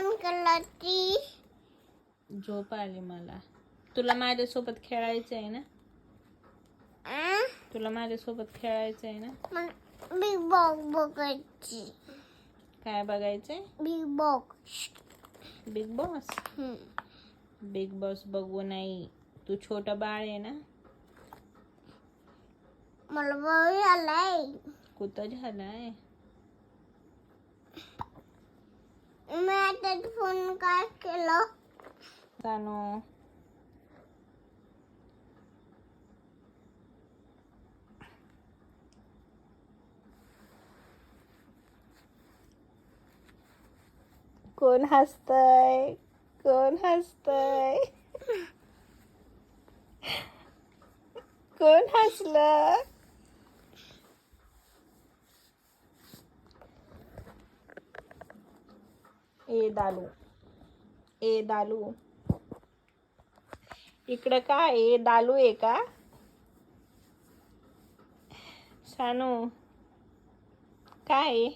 Phone केला ती झोप आली मला. तुला माझ्यासोबत खेळायचं आहे ना? तुला माझ्यासोबत खेळायचं आहे ना? बिग बॉक्स बघायची. काय बघायचंय? Big box big boss big boss बघू नाही. तू छोटं बाळ आहे ना? मला बघ आलाय कुठं झालाय? मी आता फोन काय केलं सानू कोण हसतय कोण हसतय कोण हसलं ए दालू. ए दालू. इकडं काय ए दालू आहे का? सानू. काय? आहे?